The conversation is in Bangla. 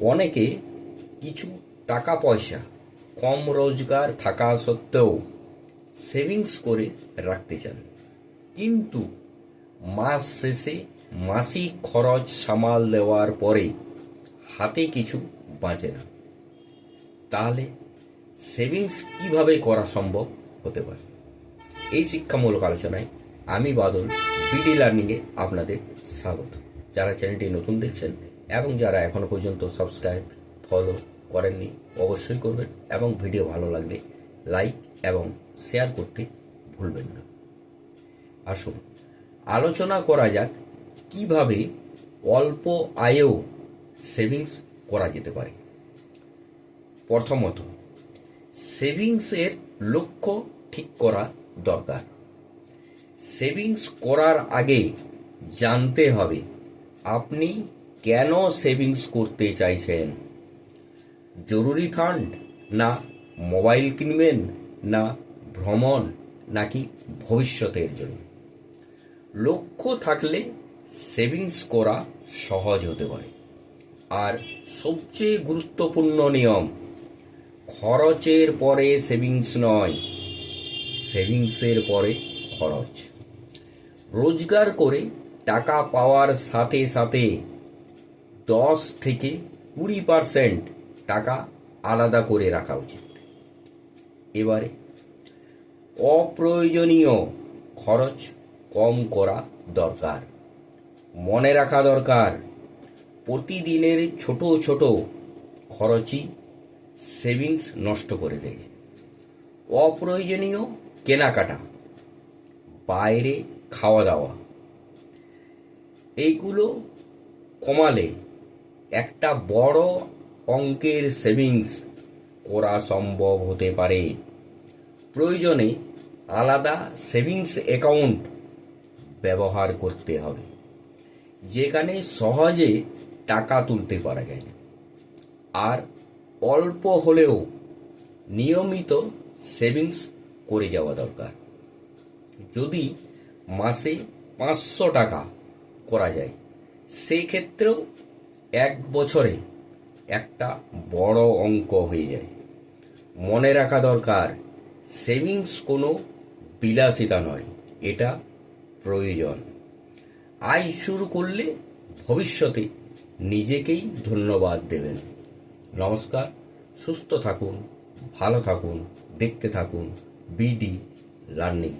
অনেকে কিছু টাকা পয়সা কম রোজগার থাকা সত্ত্বেও সেভিংস করে রাখতে চান। কিন্তু মাস শেষে মাসিক খরচ সামাল দেওয়ার পরে হাতে কিছু বাঁচে না। তাহলে সেভিংস কীভাবে করা সম্ভব হতে পারে? এই শিক্ষামূলক আলোচনায় আমি বাদল, বিডি লার্নিংয়ে আপনাদের স্বাগত। যারা চ্যানেলটি নতুন দেখছেন এবং যারা এখনও পর্যন্ত সাবস্ক্রাইব ফলো করেননি, অবশ্যই করবেন এবং ভিডিও ভালো লাগলে লাইক এবং শেয়ার করতে ভুলবেন না। আসুন, আলোচনা করা যাক কীভাবে অল্প আয়েও সেভিংস করা যেতে পারে। প্রথমত সেভিংসের লক্ষ্য ঠিক করা দরকার। সেভিংস করার আগে জানতে হবে, আপনি কেন সেভিংস করতে চাইছেন? জরুরি ফান্ড না মোবাইল কিনবেন না ভ্রমণ নাকি ভবিষ্যতের জন্য? লক্ষ্য থাকলে সেভিংস করা সহজ হতে পারে। আর সবচেয়ে গুরুত্বপূর্ণ নিয়ম, খরচের পরে সেভিংস নয়, সেভিংসের পরে খরচ। রোজগার করে টাকা পাওয়ার সাথে সাথে দশ থেকে কুড়ি পারসেন্ট টাকা আলাদা করে রাখা উচিত। এবারে অপ্রয়োজনীয় খরচ কম করা দরকার। মনে রাখা দরকার, প্রতিদিনের ছোট ছোট খরচই সেভিংস নষ্ট করে দেয়। অপ্রয়োজনীয় কেনাকাটা, বাইরে খাওয়া দাওয়া এইগুলো কমালে একটা বড় অঙ্কের সেভিংস করা সম্ভব হতে পারে। প্রয়োজনে আলাদা সেভিংস অ্যাকাউন্ট ব্যবহার করতে হবে, যেখানে সহজে টাকা তুলতে পারা যায় না। আর অল্প হলেও নিয়মিত সেভিংস করে যাওয়া দরকার। যদি মাসে পাঁচশো টাকা করা যায় সেই ক্ষেত্রেও এক বছরে একটা বড় অঙ্ক হয়ে যায়। মনে রাখা দরকার সেভিংস কোনো বিলাসিতা নয়, এটা প্রয়োজন। আয় শুরু করলে ভবিষ্যতে নিজেকেই ধন্যবাদ দেবেন। নমস্কার, সুস্থ থাকুন, ভালো থাকুন, দেখতে থাকুন, বিডি লার্নিং